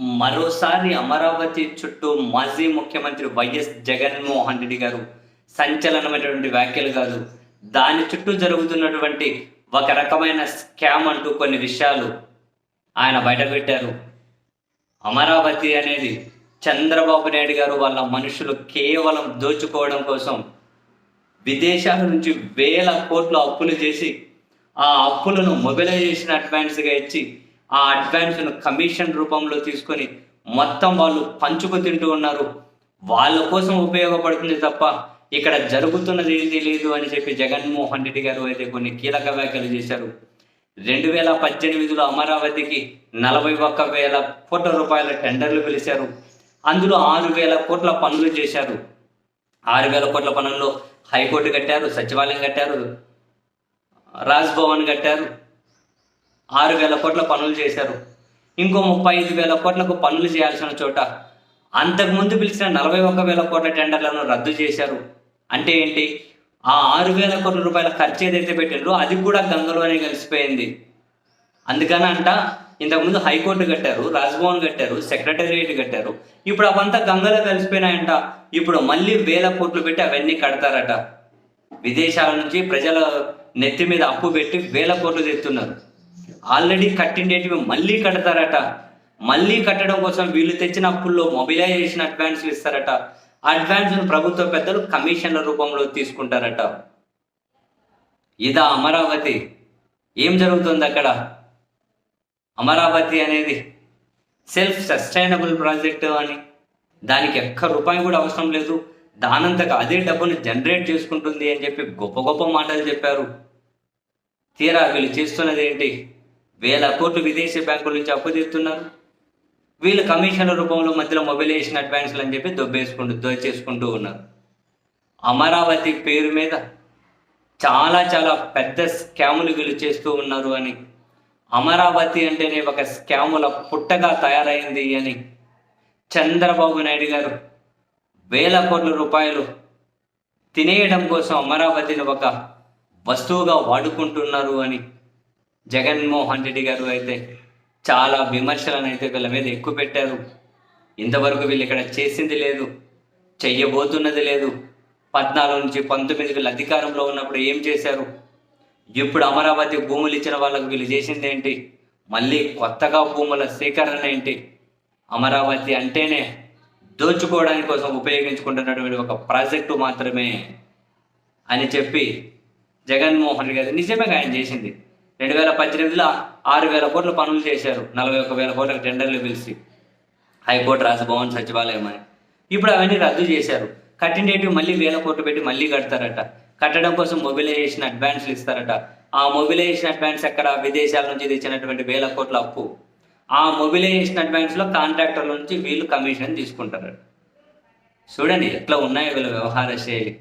మరోసారి అమరావతి చుట్టూ మాజీ ముఖ్యమంత్రి వైఎస్ జగన్మోహన్ రెడ్డి గారు సంచలనమైనటువంటి వ్యాఖ్యలు కాదు. దాని చుట్టూ జరుగుతున్నటువంటి ఒక రకమైన స్కామ్ అంటూ కొన్ని విషయాలు ఆయన బయటపెట్టారు అమరావతి అనేది చంద్రబాబు నాయుడు గారు వాళ్ళ మనుషులు కేవలం దోచుకోవడం కోసం విదేశాల నుంచి వేల కోట్ల అప్పులు చేసి ఆ అప్పులను మొబిలైజేషన్ అడ్వాన్స్గా ఇచ్చి ఆ అడ్వాన్స్ను కమిషన్ రూపంలో తీసుకొని మొత్తం వాళ్ళు పంచుకు తింటూ ఉన్నారు. వాళ్ళ కోసం ఉపయోగపడుతుంది తప్ప ఇక్కడ జరుగుతున్నది ఏది లేదు అని చెప్పి జగన్మోహన్ రెడ్డి గారు అయితే కొన్ని కీలక వ్యాఖ్యలు చేశారు. రెండు వేల పద్దెనిమిదిలో అమరావతికి నలభై ఒక్క వేల కోట్ల రూపాయల టెండర్లు పిలిచారు. అందులో ఆరు వేల కోట్ల పనులు చేశారు. ఆరు వేల కోట్ల పనుల్లో హైకోర్టు కట్టారు సచివాలయం కట్టారు రాజ్భవన్ కట్టారు ఆరు వేల కోట్ల పనులు చేశారు. ఇంకో ముప్పై ఐదు వేల కోట్లకు పనులు చేయాల్సిన చోట అంతకుముందు పిలిచిన నలభై ఒక్క వేల కోట్ల టెండర్లను రద్దు చేశారు. అంటే ఏంటి? ఆ ఆరు వేల కోట్ల రూపాయల ఖర్చు ఏదైతే పెట్టిండ్రో అది కూడా గంగలోనే కలిసిపోయింది. అందుకని అంట ఇంతకుముందు హైకోర్టు కట్టారు రాజ్భవన్ కట్టారు సెక్రటేరియట్ కట్టారు. ఇప్పుడు అవంతా గంగలో కలిసిపోయినాయంట. ఇప్పుడు మళ్ళీ వేల కోట్లు పెట్టి అవన్నీ కడతారట. విదేశాల నుంచి ప్రజల నెత్తి మీద అప్పు పెట్టి వేల కోట్లు తెస్తున్నారు ఆల్రెడీ కట్టిండేటివి మళ్ళీ కడతారట. మళ్ళీ కట్టడం కోసం వీళ్ళు తెచ్చిన అప్పుల్లో మొబిలైజేషన్ అడ్వాన్స్లు ఇస్తారట. అడ్వాన్స్ ప్రభుత్వ పెద్దలు కమిషన్ల రూపంలో తీసుకుంటారట. ఇదా అమరావతి. ఏం జరుగుతుంది అక్కడ? అమరావతి అనేది సెల్ఫ్ సస్టైనబుల్ ప్రాజెక్ట్ అని. దానికి ఎక్క రూపాయి కూడా అవసరం లేదు. దానంతగా అదే డబ్బును జనరేట్ చేసుకుంటుంది అని చెప్పి గొప్ప గొప్ప మాటలు చెప్పారు. తీరా వీళ్ళు చేస్తున్నది ఏంటి? వేల కోట్లు విదేశీ బ్యాంకుల నుంచి అప్పు తీస్తున్నారు. వీళ్ళు కమిషన్ల రూపంలో మధ్యలో మొబిలైజేషన్ అడ్వాన్స్లు అని చెప్పి దొబ్బేసుకుంటూ దోచేసుకుంటూ ఉన్నారు. అమరావతి పేరు మీద చాలా చాలా పెద్ద స్కాములు వీళ్ళు చేస్తూ ఉన్నారు అని. అమరావతి అంటేనే ఒక స్కాముల పుట్టగా తయారైంది అని. చంద్రబాబు నాయుడు గారు వేల కోట్ల రూపాయలు తినేయడం కోసం అమరావతిని ఒక వస్తువుగా వాడుకుంటున్నారు అని. జగన్మోహన్ రెడ్డి గారు అయితే చాలా విమర్శలను అయితే వీళ్ళ మీద ఎక్కువ పెట్టారు. ఇంతవరకు వీళ్ళు ఇక్కడ చేసింది లేదు చెయ్యబోతున్నది లేదు. పద్నాలుగు నుంచి పంతొమ్మిది వీళ్ళు అధికారంలో ఉన్నప్పుడు ఏం చేశారు? ఇప్పుడు అమరావతి భూములు ఇచ్చిన వాళ్ళకు వీళ్ళు చేసింది ఏంటి? మళ్ళీ కొత్తగా భూముల సేకరణ ఏంటి? అమరావతి అంటేనే దోచుకోవడానికి కోసం ఉపయోగించుకుంటున్నటువంటి ఒక ప్రాజెక్టు మాత్రమే అని చెప్పి జగన్మోహన్ రెడ్డి గారు నిజమే ఆయన చేసింది. రెండు వేల పద్దెనిమిదిలో ఆరు వేల కోట్ల పనులు చేశారు. నలభై ఒక వేల కోట్ల టెండర్లు పిలిచి హైకోర్టు రాజభవన్ సచివాలయం అని. ఇప్పుడు అవన్నీ రద్దు చేశారు. కట్టిండేటివి మళ్ళీ వేల కోట్లు పెట్టి మళ్ళీ కడతారట. కట్టడం కోసం మొబిలైజేషన్ అడ్వాన్స్లు ఇస్తారట. ఆ మొబిలైజేషన్ అడ్వాన్స్ ఎక్కడ? విదేశాల నుంచి తెచ్చినటువంటి వేల కోట్ల అప్పు. ఆ మొబిలైజేషన్ అడ్వాన్స్లో కాంట్రాక్టర్ల నుంచి వీళ్ళు కమిషన్ తీసుకుంటారట. చూడండి ఎట్లా ఉన్నాయో వీళ్ళ వ్యవహార శైలి.